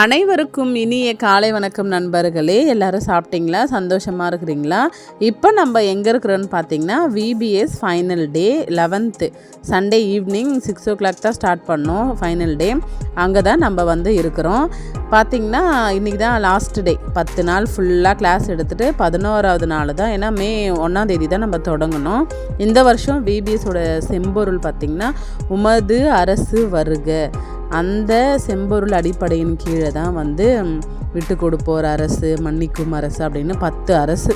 அனைவருக்கும் இனிய காலை வணக்கம் நண்பர்களே. எல்லாரும் சாப்பிட்டீங்களா? சந்தோஷமாக இருக்கிறீங்களா? இப்போ நம்ம எங்கே இருக்கிறோன்னு பார்த்தீங்கன்னா VBS final day eleventh Sunday evening six o'clock தான் ஸ்டார்ட் பண்ணோம் ஃபைனல் டே அங்கே தான் நம்ம வந்து இருக்கிறோம். பார்த்திங்கன்னா இன்றைக்கி தான் லாஸ்ட் டே பத்து நாள் ஃபுல்லாக கிளாஸ் எடுத்துகிட்டு பதினோராவது நாள் தான். ஏன்னா மே ஒன்றாந்தேதி தான் நம்ம தொடங்கணும். இந்த வருஷம் விபிஎஸோட செம்பொருள் பார்த்திங்கன்னா உமது அரசு வருக. அந்த செம்பொருள் அடிப்படையின் கீழே தான் வந்து விட்டு கொடுப்போர் அரசு மன்னிக்கும் அரசு அப்படின்னு பத்து அரசு.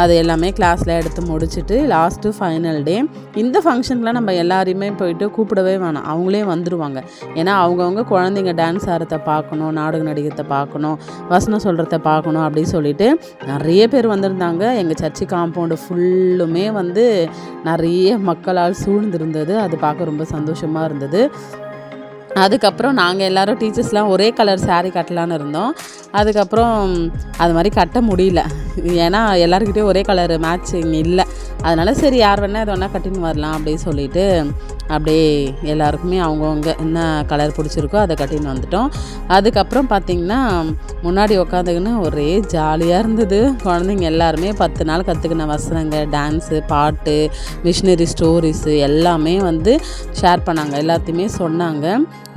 அது எல்லாமே கிளாஸில் எடுத்து முடிச்சுட்டு லாஸ்ட்டு ஃபைனல் டே இந்த ஃபங்க்ஷனுக்குலாம் நம்ம எல்லாரையுமே போயிட்டு கூப்பிடவே வேணாம். அவங்களே வந்துடுவாங்க ஏன்னா அவங்கவுங்க குழந்தைங்க டான்ஸ் ஆடுறத பார்க்கணும் நாடக நடிகத்தை பார்க்கணும் வசனம் சொல்கிறத பார்க்கணும் அப்படின்னு சொல்லிட்டு நிறைய பேர் வந்திருந்தாங்க. எங்கள் சர்ச்சு காம்பவுண்டு ஃபுல்லுமே வந்து நிறைய மக்களால் சூழ்ந்திருந்தது. அது பார்க்க ரொம்ப சந்தோஷமாக இருந்தது. அதுக்கப்புறம் நாங்கள் எல்லோரும் டீச்சர்ஸ்லாம் ஒரே கலர் சாரீ கட்டலான்னு இருந்தோம். அதுக்கப்புறம் அது மாதிரி கட்ட முடியல. ஏன்னா எல்லாருக்கிட்டையும் ஒரே கலர் மேட்சிங் இல்லை. அதனால் சரி யார் வேணால் எது வேணால் கட்டின்னு வரலாம் அப்படின்னு சொல்லிட்டு அப்படியே எல்லாருக்குமே அவங்கவுங்க என்ன கலர் பிடிச்சிருக்கோ அதை கட்டின்னு வந்துட்டோம். அதுக்கப்புறம் பார்த்திங்கன்னா முன்னாடி உக்காந்துக்கின்னு ஒரே ஜாலியாக இருந்தது. குழந்தைங்க எல்லாருமே பத்து நாள் கற்றுக்கின வசனங்க டான்ஸு பாட்டு மிஷினரி ஸ்டோரிஸு எல்லாமே வந்து ஷேர் பண்ணாங்க. எல்லாத்தையுமே சொன்னாங்க.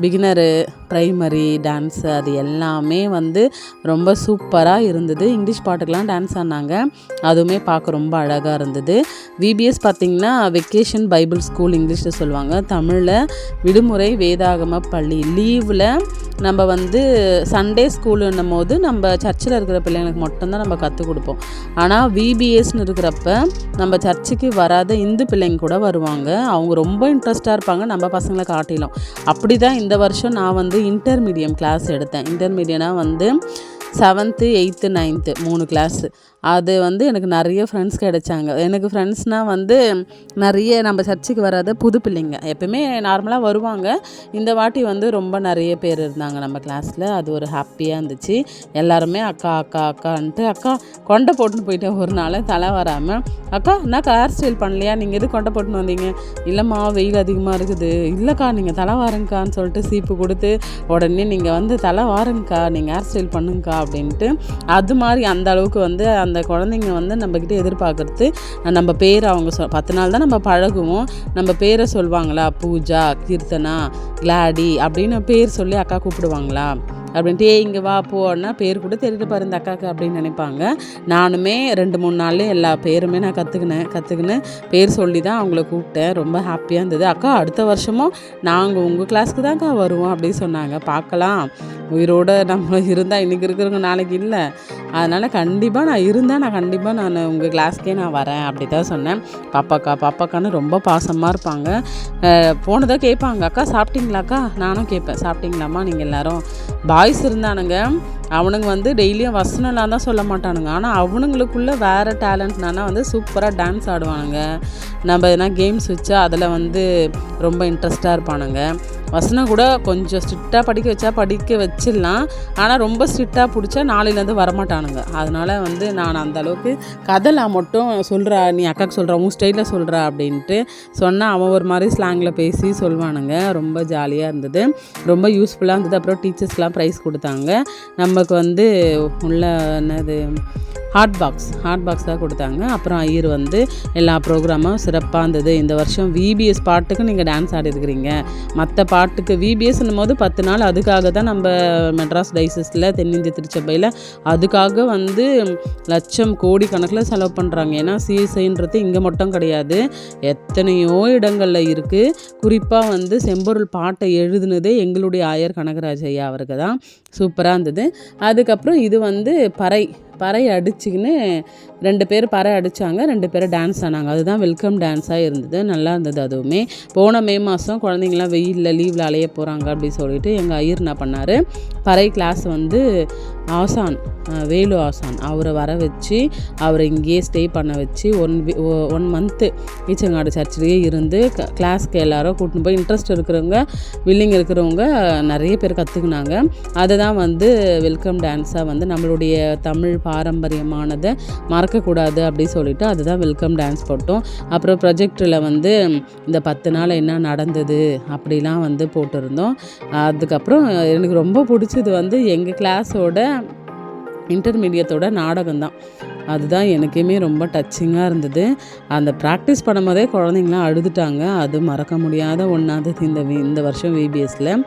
பிகினரு ப்ரைமரி டான்ஸு அது எல்லாமே வந்து ரொம்ப சூப்பராக இருந்தது. இங்கிலீஷ் பாட்டுக்கெலாம் டான்ஸ் ஆடினாங்க அதுவுமே பார்க்க ரொம்ப அழகாக இருந்தது. விபிஎஸ் பார்த்திங்கன்னா வெக்கேஷன் பைபிள் ஸ்கூல் இங்கிலீஷில் சொல்லுவாங்க. தமிழில் விடுமுறை வேதாகம பள்ளி லீவில் நம்ம வந்து சண்டே ஸ்கூலுன்னும் போது நம்ம சர்ச்சில் இருக்கிற பிள்ளைங்களுக்கு மட்டும்தான் நம்ம கற்றுக் கொடுப்போம். ஆனால் விபிஎஸ்னு இருக்கிறப்ப நம்ம சர்ச்சுக்கு வராத இந்து பிள்ளைங்க கூட வருவாங்க. அவங்க ரொம்ப இன்ட்ரெஸ்டாக இருப்பாங்க. நம்ம பசங்களை காட்டிலும். அப்படி தான் இந்த வருஷம் நான் வந்து இன்டர்மீடியம் கிளாஸ் எடுத்தேன். இன்டர்மீடியனாக வந்து செவன்த்து எயித்து நைன்த்து மூணு கிளாஸு அது வந்து எனக்கு நிறைய ஃப்ரெண்ட்ஸ் கிடைச்சாங்க. எனக்கு ஃப்ரெண்ட்ஸ்னால் வந்து நிறைய நம்ம சர்ச்சுக்கு வராத புது பிள்ளைங்க. எப்பவுமே நார்மலாக வருவாங்க. இந்த வாட்டி வந்து ரொம்ப நிறைய பேர் இருந்தாங்க நம்ம கிளாஸில் அது ஒரு ஹாப்பியாக இருந்துச்சு. எல்லாருமே அக்கா அக்கா அக்கான்ட்டு அக்கா கொண்டை போட்டுன்னு போயிட்டேன். ஒரு நாள் தலை வராமல் அக்கா என்னக்கா ஹேர் ஸ்டைல் பண்ணலையா? நீங்கள் எது கொண்டை போட்டுன்னு வந்தீங்க? இல்லைம்மா வெயில் அதிகமாக இருக்குது. இல்லைக்கா நீங்கள் தலை வாருங்கக்கான்னு சொல்லிட்டு சீப்பு கொடுத்து உடனே நீங்கள் வந்து தலை வாருங்கக்கா நீங்கள் ஹேர் ஸ்டைல் பண்ணுங்கக்கா அப்படின்ட்டு. அது மாதிரி அந்த அளவுக்கு வந்து அந்த அந்த குழந்தைங்க வந்து நம்மக்கிட்ட எதிர்பார்க்குறது நம்ம பேர் அவங்க சொ பத்து நாள் தான் நம்ம பழகுவோம். நம்ம பேரை சொல்லுவாங்களா பூஜா கீர்த்தனா கிளாடி அப்படின்னு பேர் சொல்லி அக்கா கூப்பிடுவாங்களா? அப்படின்ட்டு ஏ இங்கே வா போன்னா பேர் கூட தெரியல பாரு இந்த அக்காவுக்கு அப்படின்னு நினைப்பாங்க. நானுமே ரெண்டு மூணு நாள்லேயே எல்லா பேருமே நான் கற்றுக்கினேன் கற்றுக்கினேன் பேர் சொல்லி தான் அவங்கள கூப்பிட்டேன். ரொம்ப ஹாப்பியாக இருந்தது. அக்கா அடுத்த வருஷமும் நாங்கள் உங்கள் கிளாஸ்க்கு தான்க்கா வருவோம் அப்படின்னு சொன்னாங்க. பார்க்கலாம். உயிரோட நம்ம இருந்தால் இன்றைக்கி இருக்கிறவங்க நாளைக்கு இல்லை. அதனால் கண்டிப்பாக நான் இருந்தால் நான் கண்டிப்பாக நான் உங்கள் கிளாஸ்க்கே நான் வரேன் அப்படி தான் சொன்னேன். பாப்பாக்கா பாப்பாக்கான்னு ரொம்ப பாசமாக இருப்பாங்க. போனதாக கேட்பாங்க. அக்கா சாப்பிட்டீங்களாக்கா? நானும் கேட்பேன். சாப்பிட்டீங்களாம்மா? நீங்கள் எல்லோரும் பாய்ஸ் இருந்தானுங்க. அவனுங்க வந்து டெய்லியும் வசனம்லாம் தான் சொல்ல மாட்டானுங்க. ஆனால் அவனுங்களுக்குள்ள வேறு டேலண்ட்னா வந்து சூப்பராக டான்ஸ் ஆடுவானுங்க. நம்ம எதனா கேம்ஸ் வச்சா அதில் வந்து ரொம்ப இன்ட்ரெஸ்ட்டாக இருப்பானுங்க. வசனம் கூட கொஞ்சம் ஸ்ட்ரிக்டாக படிக்க வச்சா படிக்க வச்சிடலாம். ஆனால் ரொம்ப ஸ்ட்ரிக்டாக பிடிச்சா நாளையிலேருந்து வரமாட்டானுங்க. அதனால் வந்து நான் அந்த அளவுக்கு கதைலாம் மட்டும் சொல்கிறா நீ அக்காவுக்கு சொல்கிற உன் ஸ்டைலில் சொல்கிறா அப்படின்ட்டு சொன்னால் அவன் ஒரு மாதிரி ஸ்லாங்கில் பேசி சொல்வானுங்க. ரொம்ப ஜாலியாக இருந்தது. ரொம்ப யூஸ்ஃபுல்லாக இருந்தது. அப்புறம் டீச்சர்ஸ்லாம் ப்ரைஸ் கொடுத்தாங்க. நம்ம நமக்கு வந்து உள்ள என்னது ஹாட் பாக்ஸ் ஹாட் பாக்ஸ் தான் கொடுத்தாங்க. அப்புறம் ஐயர் வந்து எல்லா ப்ரோக்ராமும் சிறப்பாக இருந்தது. இந்த வருஷம் விபிஎஸ் பாட்டுக்கு நீங்கள் டான்ஸ் ஆடிருக்கிறீங்க மற்ற பாட்டுக்கு விபிஎஸ்ன்னும் போது பத்து நாள் அதுக்காக தான் நம்ம மெட்ராஸ் டைசஸில் தென்னிந்திய திருச்சபையில் அதுக்காக வந்து லட்சம் கோடி கணக்கில் செலவு பண்ணுறாங்க ஏன்னா சிஎஸ்ஐன்றது இங்கே மட்டும் கிடையாது. எத்தனையோ இடங்களில் இருக்குது குறிப்பாக வந்து செம்பொருள் பாட்டை எழுதுனதே எங்களுடைய ஆயர் கனகராஜ் ஐயா அவருக்கு தான். சூப்பராக இருந்தது. அதுக்கப்புறம் இது வந்து பறை. பறை அடிச்சுக்கின்னு ரெண்டு பேர் பறை அடித்தாங்க ரெண்டு பேரும் டான்ஸ் ஆனாங்க. அதுதான் வெல்கம் டான்ஸாக இருந்தது. நல்லா இருந்தது அதுவுமே. போன மே மாதம் குழந்தைங்களாம் வெயிலில் லீவில் அலைய போகிறாங்க அப்படின்னு சொல்லிட்டு எங்கள் ஐயர் என்ன பண்ணார் பறை கிளாஸ் வந்து ஆசான் வேலு ஆசான் அவரை வர வச்சு அவரை இங்கேயே ஸ்டே பண்ண வச்சு ஒன் ஒன் மந்த்து ஈச்சங்காடு சர்ச்சிலேயே இருந்து க கிளாஸ்க்கு எல்லாரும் கூட்டின்னு போய் இன்ட்ரெஸ்ட் இருக்கிறவங்க வில்லிங் இருக்கிறவங்க நிறைய பேர் கற்றுக்குனாங்க அதை தான் வந்து வெல்கம் டான்ஸாக வந்து நம்மளுடைய தமிழ் பா பாரம்பரியமானதை மறக்கக்கூடாது அப்படி சொல்லிட்டு அதுதான் வெல்கம் டான்ஸ் போட்டோம். அப்புறம் ப்ரொஜெக்டில் வந்து இந்த பத்து நாள் என்ன நடந்தது அப்படிலாம் வந்து போட்டிருந்தோம். அதுக்கப்புறம் எனக்கு ரொம்ப பிடிச்சது வந்து எங்கள் கிளாஸோட இன்டர்மீடியத்தோட நாடகம் தான் அதுதான் எனக்குமே ரொம்ப டச்சிங்காக இருந்தது. அந்த ப்ராக்டிஸ் பண்ணும்போதே குழந்தைங்களாம் அழுதுட்டாங்க. அது மறக்க முடியாத ஒன்றாவது இந்த வி- இந்த வருஷம் விபிஎஸ்சில்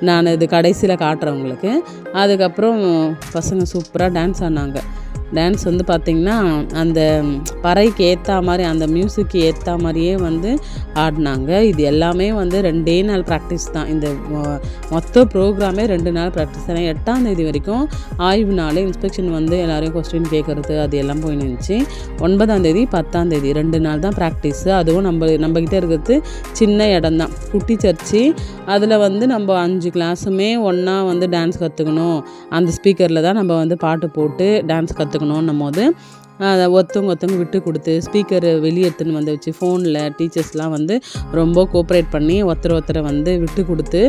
நான் இது கடைசியில் காட்டுறேன் உங்களுக்கு. அதுக்கப்புறம் பசங்க சூப்பராக டான்ஸ் ஆடினாங்க. டான்ஸ் வந்து பார்த்திங்கன்னா அந்த பறைக்கு ஏற்ற மாதிரி அந்த மியூசிக்கு ஏற்ற மாதிரியே வந்து ஆடினாங்க. இது எல்லாமே வந்து ரெண்டே நாள் ப்ராக்டிஸ் தான். இந்த மொத்த ப்ரோக்ராமே ரெண்டு நாள் ப்ராக்டிஸ் தான் எட்டாம் தேதி வரைக்கும் ஆய்வு நாள் இன்ஸ்பெக்ஷன் வந்து எல்லோரையும் கொஸ்டின் கேட்குறது அது எல்லாம் போய் நின்றுச்சு ஒன்பதாம் தேதி பத்தாம் தேதி ரெண்டு நாள் தான் ப்ராக்டிஸு அதுவும் நம்ம நம்மக்கிட்ட இருக்கிறது சின்ன இடம் தான். குட்டி சர்ச்சு அதில் வந்து நம்ம அஞ்சு கிளாஸுமே ஒன்றா வந்து டான்ஸ் கற்றுக்கணும் அந்த ஸ்பீக்கரில் தான் நம்ம வந்து பாட்டு போட்டு டான்ஸ் கற்றுக்கணுன்னும் போது அதை ஒருத்தவங்க ஒருத்தவங்க விட்டு கொடுத்து ஸ்பீக்கர் வெளியே எடுத்துன்னு வந்து வச்சு ஃபோனில் டீச்சர்ஸ்லாம் வந்து ரொம்ப கோஆப்ரேட் பண்ணி ஒருத்தர் ஒருத்தரை வந்து விட்டு கொடுத்து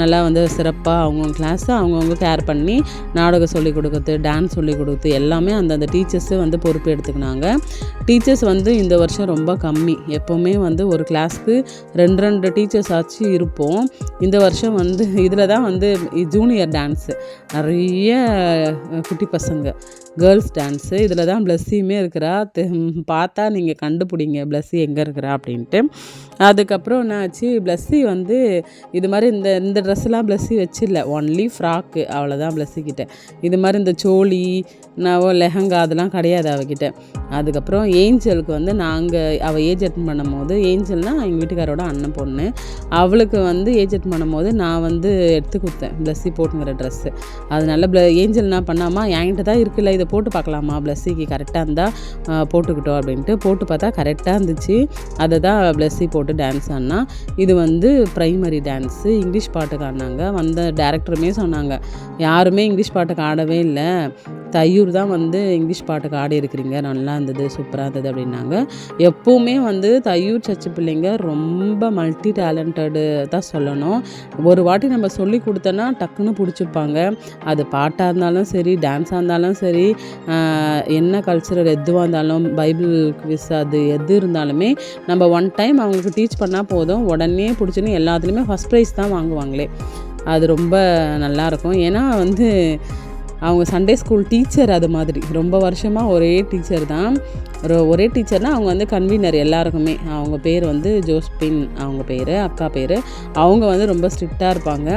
நல்லா வந்து சிறப்பாக அவங்கவுங்க கிளாஸை அவங்கவுங்க கேர் பண்ணி நாடகம் சொல்லி கொடுக்குறது டான்ஸ் சொல்லி கொடுத்து எல்லாமே அந்தந்த டீச்சர்ஸு வந்து பொறுப்பு எடுத்துக்கினாங்க. டீச்சர்ஸ் வந்து இந்த வருஷம் ரொம்ப கம்மி. எப்போவுமே வந்து ஒரு கிளாஸ்க்கு ரெண்டு ரெண்டு டீச்சர்ஸ் ஆச்சு இருப்போம். இந்த வருஷம் வந்து இதில் தான் வந்து ஜூனியர் டான்ஸு நிறைய குட்டி பசங்க. கேர்ள்ஸ் டான்ஸு இதில் தான் பிளஸ்ஸியுமே இருக்கிறா. தெ- பார்த்தா நீங்கள் கண்டுபிடிங்க பிளஸ்ஸி எங்கே இருக்கிறா அப்படின்ட்டு. அதுக்கப்புறம் என்னாச்சு பிளஸ்ஸி வந்து இது மாதிரி இந்த இந்த ட்ரெஸ்ஸெல்லாம் பிளஸ்ஸி வச்சிடல ஒன்லி ஃப்ராக்கு அவ்வளோதான் பிளஸ்ஸிக்கிட்ட இது மாதிரி இந்த சோழி நவோ லெஹங்கா அதெல்லாம் கிடையாது அவகிட்ட. அதுக்கப்புறம் ஏஞ்சலுக்கு வந்து நாங்கள் அவள் ஏஜ் அட்டன் பண்ணும்போது ஏஞ்சல்னால் எங்கள் வீட்டுக்காரோட அண்ணன் பொண்ணு. அவளுக்கு வந்து ஏஜ் அட்டன் பண்ணும்போது நான் வந்து எடுத்து கொடுத்தேன் பிளஸ்ஸி போட்டுங்கிற ட்ரெஸ்ஸு. அதனால ப்ள ஏஞ்சல் நான் பண்ணாமல் என்கிட்ட தான் இருக்குல்ல இதை போட்டு பார்க்கலாமா? ப்ளஸ்ஸிக்கு கரெக்டாக இருந்தால் போட்டுக்கிட்டோம் அப்படின்ட்டு போட்டு பார்த்தா கரெக்டாக இருந்துச்சு. அதை தான் ப்ளஸ்ஸி போட்டு டான்ஸ் ஆடினா. இது வந்து ப்ரைமரி டான்ஸு இங்கிலீஷ் பாட்டுக்கு ஆடினாங்க. வந்த டேரக்டருமே சொன்னாங்க யாருமே இங்கிலீஷ் பாட்டுக்கு ஆடவே இல்லை. தையூர் தான் வந்து இங்கிலீஷ் பாட்டுக்கு ஆடி இருக்கிறீங்க. நல்லா இருந்தது சூப்பராக இருந்தது அப்படின்னாங்க. எப்போவுமே வந்து தையூர் சர்ச்சு பிள்ளைங்க ரொம்ப மல்டி டேலண்டடு தான் சொல்லணும். ஒரு வாட்டி நம்ம சொல்லி கொடுத்தோன்னா டக்குன்னு பிடிச்சிப்பாங்க. அது பாட்டாக இருந்தாலும் சரி டான்ஸாக இருந்தாலும் சரி என்ன கல்ச்சரல் எதுவாக இருந்தாலும் பைபிள் குவிஸ் அது எது இருந்தாலுமே நம்ம ஒன் டைம் அவங்களுக்கு டீச் பண்ணால் போதும். உடனே பிடிச்சின்னு எல்லாத்துலேயுமே ஃபஸ்ட் ப்ரைஸ் தான் வாங்குவாங்களே. அது ரொம்ப நல்லாயிருக்கும் ஏன்னா வந்து அவங்க சண்டே ஸ்கூல் டீச்சர் அது மாதிரி. ரொம்ப வருஷமாக ஒரே டீச்சர் தான். ஒரு ஒரே டீச்சர்னால் அவங்க வந்து கன்வீனர் எல்லாருக்குமே. அவங்க பேர் வந்து ஜோஸ்பின் அவங்க பேர் அக்கா பேர். அவங்க வந்து ரொம்ப ஸ்ட்ரிக்டாக இருப்பாங்க.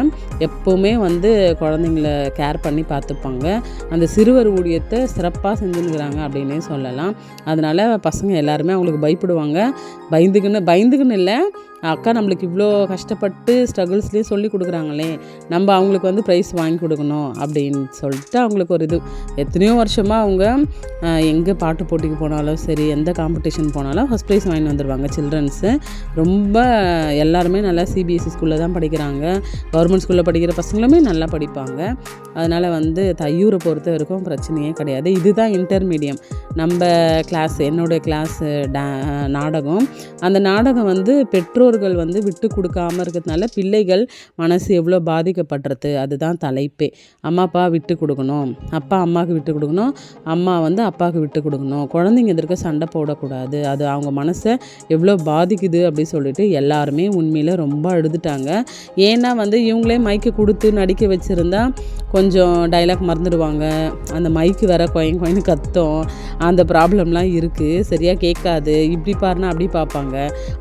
எப்போவுமே வந்து குழந்தைங்கள கேர் பண்ணி பார்த்துப்பாங்க. அந்த சிறுவர் ஊழியத்தை சிறப்பாக செஞ்சுருக்கிறாங்க அப்படின்னே சொல்லலாம். அதனால் பசங்க எல்லாருமே அவங்களுக்கு பயப்படுவாங்க. பயந்துக்குன்னு பயந்துக்குன்னு இல்லை. அக்கா நம்மளுக்கு இவ்வளோ கஷ்டப்பட்டு ஸ்ட்ரகிள்ஸ்லேயே சொல்லி கொடுக்குறாங்களே. நம்ம அவங்களுக்கு வந்து ப்ரைஸ் வாங்கி கொடுக்கணும் அப்படின்னு சொல்லிட்டு அவங்களுக்கு ஒரு இது. எத்தனையோ வருஷமாக அவங்க எங்கே பாட்டு போட்டிக்கு போனாலும் சரி எந்த காம்படிஷன் போனாலும் ஃபஸ்ட் ப்ரைஸ் வாங்கி வந்துடுவாங்க சில்ட்ரன்ஸு ரொம்ப எல்லாருமே நல்லா சிபிஎஸ்சி ஸ்கூலில் தான் படிக்கிறாங்க. கவர்மெண்ட் ஸ்கூலில் படிக்கிற பசங்களுமே நல்லா படிப்பாங்க. அதனால் வந்து தையூரை பொறுத்த வரைக்கும் பிரச்சனையே கிடையாது. இதுதான் இன்டர்மீடியம் நம்ம கிளாஸ் என்னுடைய கிளாஸ் டா நாடகம். அந்த நாடகம் வந்து பெற்றோர்கள் வந்து விட்டு கொடுக்காம இருக்கிறதுனால பிள்ளைகள் மனசு எவ்வளோ பாதிக்கப்படுறது அதுதான் தலைப்பே. அம்மா அப்பா விட்டு கொடுக்கணும். அப்பா அம்மாவுக்கு விட்டு கொடுக்கணும். அம்மா வந்து அப்பாவுக்கு விட்டு கொடுக்கணும். குழந்தைங்க எதிர்க்க சண்டை போடக்கூடாது. அது அவங்க மனசை எவ்வளோ பாதிக்குது அப்படி சொல்லிட்டு எல்லாருமே உண்மையில் ரொம்ப அழுதுட்டாங்க. ஏன்னா வந்து இவங்களே மைக்கு கொடுத்து நடிக்க வச்சுருந்தா கொஞ்சம் டைலாக் மறந்துடுவாங்க. அந்த மைக்கு வேற கொயன் கொயன்னு கத்தும். அந்த ப்ராப்ளம்லாம் இருக்குது சரியாக கேட்காது. இப்படி பாருனா அப்படி பார்ப்பாங்க.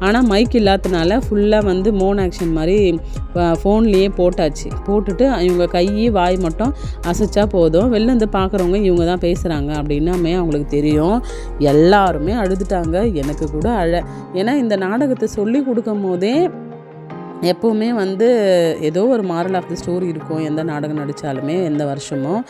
ஆனால் மைக் இல்லாதனால ஃபுல்லாக வந்து மோன் ஆக்ஷன் மாதிரி ஃபோன்லேயே போட்டாச்சு. போட்டுட்டு இவங்க கை வாய் மட்டும் அசைச்சா போதும். வெளில இருந்து பார்க்குறவங்க இவங்க தான் பேசுகிறாங்க அப்படின்னாமே அவங்களுக்கு தெரியும். எல்லாருமே அழுதுட்டாங்க. எனக்கு கூட அழ ஏன்னா இந்த நாடகத்தை சொல்லி கொடுக்கும் போதே எப்போவுமே வந்து ஏதோ ஒரு மாரல் ஆஃப் த ஸ்டோரி இருக்கும். எந்த நாடகம் நடித்தாலுமே எந்த வருஷமும்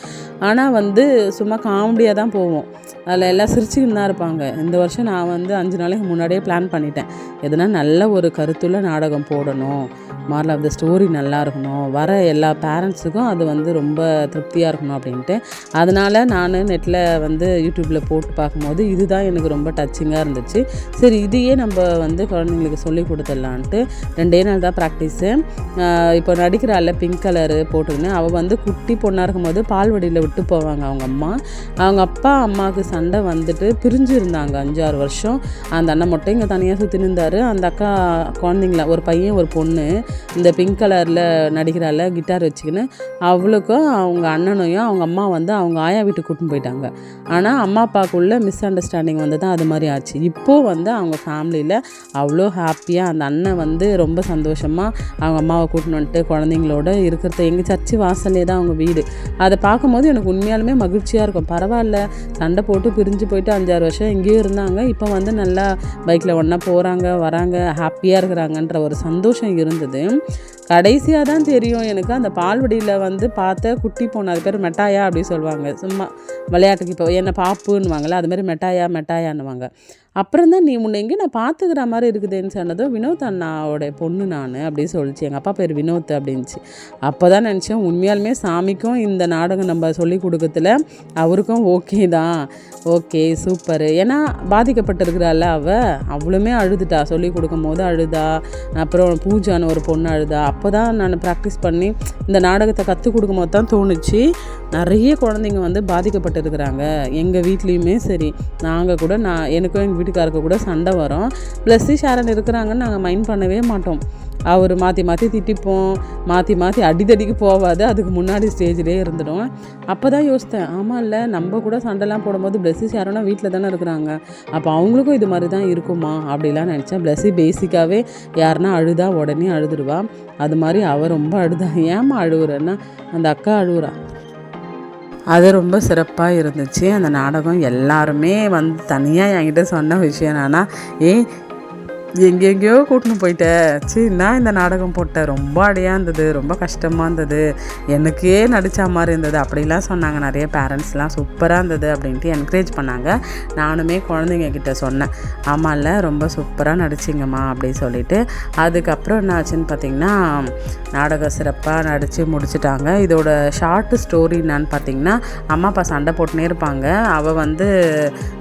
ஆனால் வந்து சும்மா காமெடியாக தான் போவோம். அதில் எல்லாம் சிரிச்சுக்கிட்டு தான் இருப்பாங்க. இந்த வருஷம் நான் வந்து அஞ்சு நாளைக்கு முன்னாடியே பிளான் பண்ணிட்டேன். எதனா நல்ல ஒரு கருத்துள்ள நாடகம் போடணும். மாரல் ஆஃப் த ஸ்டோரி நல்லா இருக்கணும். வர எல்லா பேரண்ட்ஸுக்கும் அது வந்து ரொம்ப திருப்தியாக இருக்கணும் அப்படின்ட்டு. அதனால் நான் நெட்டில் வந்து யூடியூப்பில் போட்டு பார்க்கும்போது இதுதான் எனக்கு ரொம்ப டச்சிங்காக இருந்துச்சு. சரி இதையே நம்ம வந்து குழந்தைங்களுக்கு சொல்லி கொடுத்துடலான்ட்டு ரெண்டே நாள் தான் ப்ராக்டிஸு இப்போ நடிக்கிறாள் பிங்க் கலரு போட்டுக்கின்னு அவள் வந்து குட்டி பொண்ணாக இருக்கும்போது பால்வடியில் விட்டு போவாங்க அவங்க அம்மா. அவங்க அப்பா அம்மாவுக்கு சண்டை வந்துட்டு பிரிஞ்சு இருந்தாங்க அஞ்சாறு வருஷம். அந்த அண்ணன் மட்டும் இங்கே தனியாக சுற்றி இருந்தார். அந்த அக்கா குழந்தைங்கள ஒரு பையன் ஒரு பொண்ணு. இந்த பிங்க் கலரில் நடிக்கிறாள் கிட்டார் வச்சுக்கின்னு அவளுக்கும் அவங்க அண்ணனையும் அவங்க அம்மா வந்து அவங்க ஆயா வீட்டுக்கு கூட்டின்னு போயிட்டாங்க. ஆனால் அம்மா அப்பாவுக்குள்ள மிஸ் அண்டர்ஸ்டாண்டிங் வந்து தான் அது மாதிரி ஆச்சு. இப்போது வந்து அவங்க ஃபேமிலியில் அவ்வளோ ஹாப்பியாக அந்த அண்ணன் வந்து ரொம்ப சந்தோஷமாக அவங்க அம்மாவை கூட்டின்னு வந்துட்டு குழந்தைங்களோட இருக்கிறத எங்கள் சர்ச்சு வாசல்லே தான் அவங்க வீடு. அதை பார்க்கும்போது எனக்கு உண்மையாலுமே மகிழ்ச்சியாக இருக்கும். பரவாயில்ல சண்டை போட்டு பிரிஞ்சு போயிட்டு அஞ்சாறு வருஷம் எங்கேயும் இருந்தாங்க. இப்போ வந்து நல்லா பைக்கில் ஒன்றா போகிறாங்க வராங்க ஹாப்பியாக இருக்கிறாங்கன்ற ஒரு சந்தோஷம் இருந்தது. கடைசியாக தான் தெரியும் எனக்கு அந்த பால்வடியில் வந்து பார்த்த குட்டி பொண்ணு அது பேர் மெட்டாயா அப்படி சொல்லுவாங்க. சும்மா விளையாட்டுக்கு இப்போ என்ன பாப்புன்னுவாங்கள்ல அது மாதிரி மெட்டாயா மெட்டாயான்னுவாங்க. அப்புறம் தான் நீ முன்ன எங்கே நான் பார்த்துக்கிற மாதிரி இருக்குதுன்னு சொன்னதும் வினோத் அண்ணாவோட பொண்ணு நான் அப்படின்னு சொல்லிச்சு. எங்கள் அப்பா பேர் வினோத் அப்படின்ச்சு அப்போ தான் நினச்சேன் உண்மையாலுமே சாமிக்கும் இந்த நாடகம் நம்ம சொல்லி கொடுக்கறதுல அவருக்கும் ஓகே தான். ஓகே சூப்பர் ஏன்னா பாதிக்கப்பட்டிருக்கிறாள் அவள் அவ்வளோமே அழுதுட்டா. சொல்லி கொடுக்கும் போது அழுதா அப்புறம் பூஜான்னு ஒரு பொண்ணு அழுதா. அப்போ தான் நான் ப்ராக்டிஸ் பண்ணி இந்த நாடகத்தை கற்றுக் கொடுக்கும் போது தான் தோணுச்சு. நிறைய குழந்தைங்க வந்து பாதிக்கப்பட்டிருக்கிறாங்க. எங்கள் வீட்லேயுமே சரி. நாங்கள் கூட நான் எனக்கும் எங்கள் வீட்டுக்காருக்கு கூட சண்டை வரும். ப்ளஸ்ஸி ஷேரன் இருக்கிறாங்கன்னு நாங்கள் மைண்ட் பண்ணவே மாட்டோம். அவர் மாற்றி மாற்றி திட்டிப்போம். மாற்றி மாற்றி அடிதடிக்கு போவாது. அதுக்கு முன்னாடி ஸ்டேஜ்லேயே இருந்துடும் அப்போ தான் யோசித்தேன் ஆமாம் இல்லை நம்ம கூட சண்டைலாம் போடும்போது பிளஸ்ஸி யாரோனா வீட்டில் தானே இருக்கிறாங்க. அப்போ அவங்களுக்கும் இது மாதிரி தான் இருக்குமா? அப்படிலாம் நினச்சேன். பிளஸ்ஸி பேசிக்காகவே யாருன்னா அழுதா உடனே அழுதுடுவா. அது மாதிரி அவள் ரொம்ப அழுதா. ஏமா அழுகுறேன்னா அந்த அக்கா அழுகுறா அது ரொம்ப சிறப்பாக இருந்துச்சு. அந்த நாடகம் எல்லாருமே வந்து தனியாக என்கிட்ட சொன்ன விஷயம் என்னென்னா ஏ எங்கெங்கேயோ கூட்டின்னு போயிட்டேன் சரி நான் இந்த நாடகம் போட்டேன் ரொம்ப அடையாக இருந்தது ரொம்ப கஷ்டமாக இருந்தது. எனக்கே நடித்த மாதிரி இருந்தது. அப்படிலாம் சொன்னாங்க. நிறைய பேரண்ட்ஸ்லாம் சூப்பராக இருந்தது அப்படின்ட்டு என்கரேஜ் பண்ணாங்க. நானுமே குழந்தைங்க கிட்ட சொன்னேன். ஆமாம்ல ரொம்ப சூப்பராக நடிச்சிங்கம்மா அப்படின்னு சொல்லிட்டு. அதுக்கப்புறம் என்ன ஆச்சுன்னு பார்த்தீங்கன்னா நாடகம் சிறப்பாக நடித்து முடிச்சிட்டாங்க. இதோட ஷார்ட் ஸ்டோரி என்னான்னு பார்த்தீங்கன்னா அம்மா அப்பா சண்டை போட்டுனே இருப்பாங்க. அவள் வந்து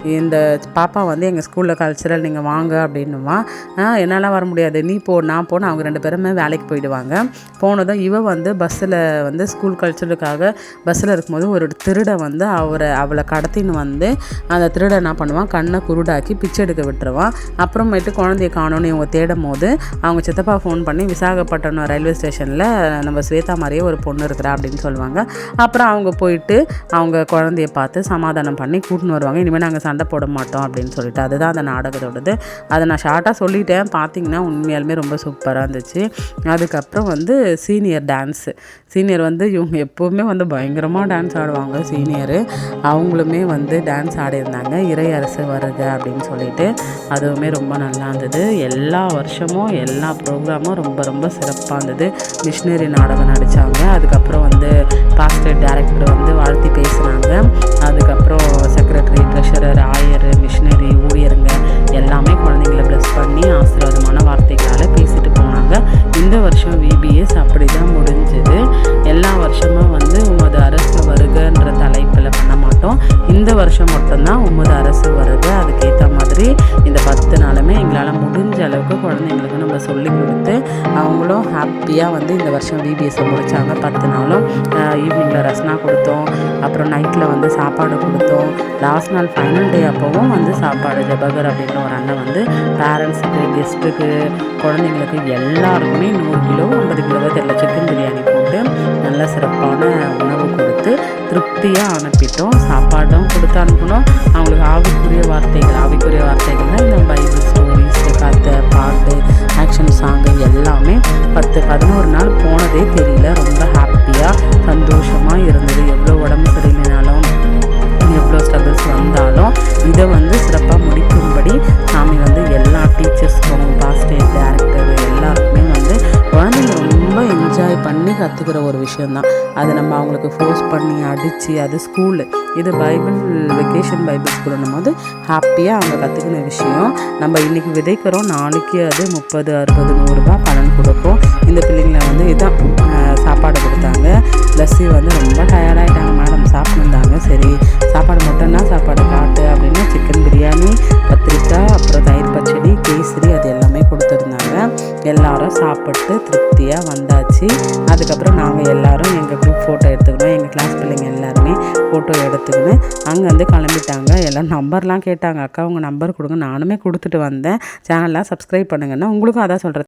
இந்த பாப்பா வந்து எங்கள் ஸ்கூலில் கல்ச்சுரல் நீங்கள் வாங்க அப்படின்னுவான் என்னால் வர முடியாது. நீ போ நான் போன அவங்க ரெண்டு பேருமே வேலைக்கு போயிடுவாங்க. போனதும் இவ வந்து பஸ்ஸில் வந்து ஸ்கூல் கல்ச்சருக்காக பஸ்ஸில் இருக்கும்போது ஒரு திருடை வந்து அவரை அவளை கடத்தின்னு வந்து அந்த திருடை என்ன பண்ணுவான்? கண்ணை குருடாக்கி பிச்சை எடுக்க விட்டுருவான். அப்புறமேட்டு குழந்தைய காணோன்னு இவங்க தேடும் போது அவங்க சித்தப்பா ஃபோன் பண்ணி விசாகப்பட்டினம் ரயில்வே ஸ்டேஷனில் நம்ம ஸ்வேதா மாதிரியே ஒரு பொண்ணு இருக்கிறா அப்படின்னு சொல்லுவாங்க. அப்புறம் அவங்க போயிட்டு அவங்க குழந்தைய பார்த்து சமாதானம் பண்ணி கூட்டின்னு வருவாங்க. இனிமேல் நாங்கள் சண்டை போட மாட்டோம் அப்படின்னு சொல்லிட்டு. அதுதான் அந்த நாடகத்தோடது. அதை நான் ஷார்ட்டாக சொல்லிட்டேன். பார்த்தீங்கன்னா உண்மையாலுமே ரொம்ப சூப்பராக இருந்துச்சு. அதுக்கப்புறம் வந்து சீனியர் டான்ஸு சீனியர் வந்து இவங்க எப்போவுமே வந்து பயங்கரமாக டான்ஸ் ஆடுவாங்க சீனியரு அவங்களுமே வந்து டான்ஸ் ஆடியிருந்தாங்க. இறை அரசு வருக அப்படின்னு சொல்லிட்டு அதுவுமே ரொம்ப நல்லா இருந்தது. எல்லா வருஷமும் எல்லா ப்ரோக்ராமும் ரொம்ப ரொம்ப சிறப்பாக இருந்தது. மிஷினரி நாடகம் நடித்தாங்க அதுக்கப்புறம் வந்து பாஸ்டர் டேரக்டர் வந்து வாழ்த்தி பேசுனாங்க. அதுக்கப்புறம் ஹாப்பியாக வந்து இந்த வருஷம் பிபிஎஸ்ஸை முடித்தாங்க பத்து நாளும் ஈவினிங்கில் ரஸ்னா கொடுத்தோம். அப்புறம் நைட்டில் வந்து சாப்பாடு கொடுத்தோம். லாஸ்ட் நாள் ஃபைனல் டே அப்போவும் வந்து சாப்பாடு ஜபகர் அப்படின்ற ஒரு அண்ணன் வந்து பேரண்ட்ஸுக்கு கெஸ்ட்டுக்கு குழந்தைங்களுக்கு எல்லாருக்குமே நூறு கிலோ ஐம்பது கிலோவோ தெரியல சிக்கன் பிரியாணி போட்டு நல்ல சிறப்பான உணவு கொடுத்து திருப்தியாக அனுப்பிட்டோம். சாப்பாடும் கொடுத்து அனுப்பணும் அவங்களுக்கு ஆவிக்குரிய வார்த்தைகள் ஆவிக்குரிய வார்த்தைகள்னால் இந்த பைபிள் ஸ்டோரிஸ் பாட்டு ஆக்ஷன் சாங்கு எல்லாமே பத்து பதினோரு நாள் போனதே தெரியல. ரொம்ப ஹாப்பி விஷயந்தான் அதை நம்ம அவங்களுக்கு ஃபோர்ஸ் பண்ணி அடித்து அது ஸ்கூலு இது பைபிள் வெக்கேஷன் பைபிள் ஸ்கூலுன்னும் போது ஹாப்பியாக அவங்க கற்றுக்கின விஷயம். நம்ம இன்றைக்கி விதைக்கிறோம். நாளைக்கு அது முப்பது அறுபது நூறுரூபா பலன் கொடுக்கும். இந்த பிள்ளைங்களை வந்து இதான் சாப்பாடு கொடுத்தாங்க. லஸ்ஸி வந்து ரொம்ப நம்பர்லாம் கேட்டாங்க. அக்கா உங்கள் நம்பர் கொடுங்க. நானுமே கொடுத்துட்டு வந்தேன். சேனல்லாம் சப்ஸ்கிரைப் பண்ணுங்கன்னா உங்களுக்கும் அதான் சொல்கிறேன்